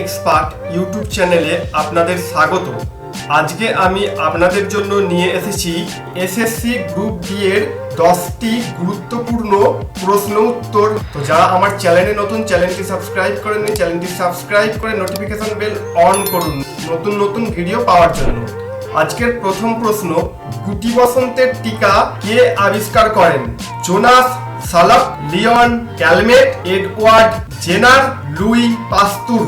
Expert YouTube চ্যানেলে আপনাদের স্বাগত। আজকে আমি আপনাদের জন্য নিয়ে এসেছি এসএসসি গ্রুপ ডি এর দশটি গুরুত্বপূর্ণ প্রশ্ন উত্তর। তো যারা আমার চ্যানেলে নতুন, চ্যানেলটি সাবস্ক্রাইব করেননি, চ্যানেলটি সাবস্ক্রাইব করে নোটিফিকেশন বেল অন করুন নতুন নতুন ভিডিও পাওয়ার জন্য। আজকের প্রথম প্রশ্ন, গুটি বসন্তের টিকা কে আবিষ্কার করেন? Jonas সালাপ Leon Calmette, Edward Jenner Louis Pasteur.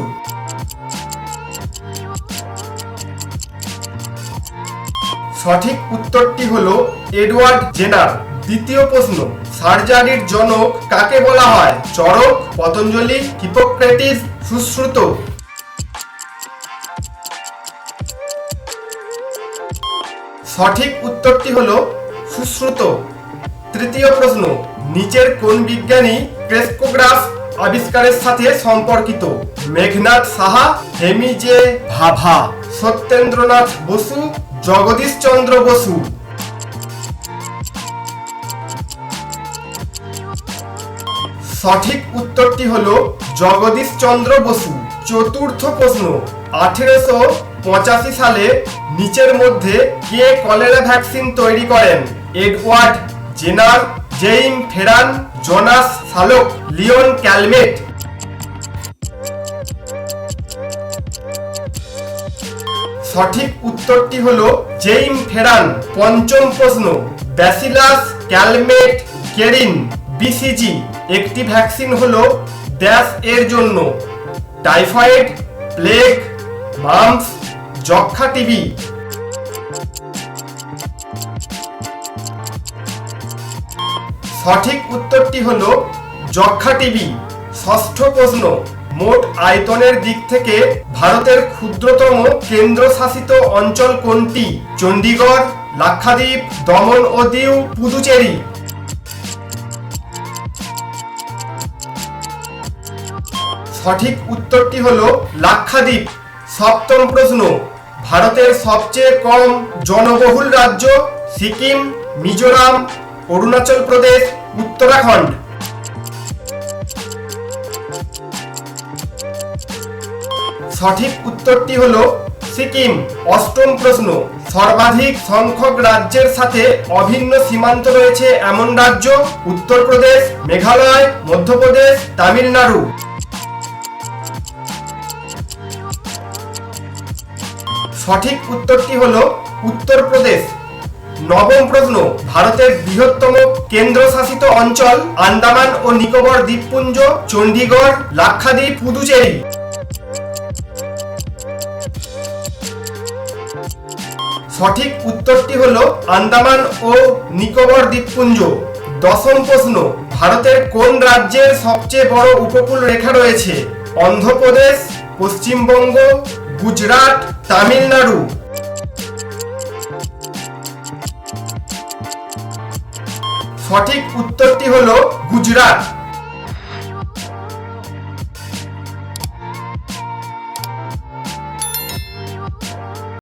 সঠিক উত্তরটি হলো এডওয়ার্ড জেনার। দ্বিতীয় প্রশ্ন, সার্জারির জনক কাকে বলা হয়? চরক পতঞ্জলি, হিপোক্রেটিস, সুশ্রুত। সঠিক উত্তরটি হল সুশ্রুত। তৃতীয় প্রশ্ন, নিচের কোন বিজ্ঞানী ক্রেস্কোগ্রাফ আবিষ্কারের সাথে সম্পর্কিত। মেঘনাথ সাহা, হেমিজে ভাভা, সত্যেন্দ্রনাথ বসু, জগদীশ চন্দ্র বসু। সঠিক উত্তরটি হল জগদীশ চন্দ্র বসু। চতুর্থ প্রশ্ন, আঠেরোশো পঁচাশি সালে নিচের মধ্যে কে কলেরা ভ্যাকসিন তৈরি করেন? Edward Jenner Jaime Ferran, Jonas Salk, Leon Calmette. সঠিক উত্তরটি হলো জেইম ফেরান, পঞ্চম প্রশ্ন। ব্যাসিলাস, ক্যালমেট, কেরিন বিসিজি একটি ভ্যাকসিন হলো ড্যাশ এর জন্য। টাইফয়েড, প্লেগ মাম্পস যক্ষা টিবি। সঠিক উত্তরটি হল যক্ষা টিভি। ষষ্ঠ প্রশ্ন, মোট আয়তনের দিক থেকে ভারতের ক্ষুদ্রতম কেন্দ্রশাসিত অঞ্চল কোনটি? চণ্ডীগড়, লাক্ষাদ্বীপ, দমন ও দিউ, পুদুচেরি। সঠিক উত্তরটি হল লাক্ষাদ্বীপ। সপ্তম প্রশ্ন, ভারতের সবচেয়ে কম জনবহুল রাজ্য সিকিম, মিজোরাম অরুণাচল প্রদেশ, উত্তরাখণ্ড। সঠিক উত্তরটি হল সিকিম। অষ্টম প্রশ্ন, সর্বাধিক সংখ্যক রাজ্যের সাথে অভিন্ন সীমান্ত রয়েছে এমন রাজ্য? উত্তরপ্রদেশ, মেঘালয়, মধ্যপ্রদেশ, তামিলনাড়ু। সঠিক উত্তরটি হল উত্তরপ্রদেশ। নবম প্রশ্ন, ভারতের বৃহত্তম কেন্দ্রশাসিত অঞ্চল আন্দামান ও নিকোবর দ্বীপপুঞ্জ, চণ্ডীগড়, লাক্ষাদ্বীপ, পুদুচেরি। সঠিক উত্তরটি হল আন্দামান ও নিকোবর দ্বীপপুঞ্জ। দশম প্রশ্ন, ভারতের কোন রাজ্যের সবচেয়ে বড় উপকূল রেখা রয়েছে? অন্ধ্রপ্রদেশ, পশ্চিমবঙ্গ, গুজরাট, তামিলনাড়ু। সঠিক উত্তরটি হলো গুজরাট।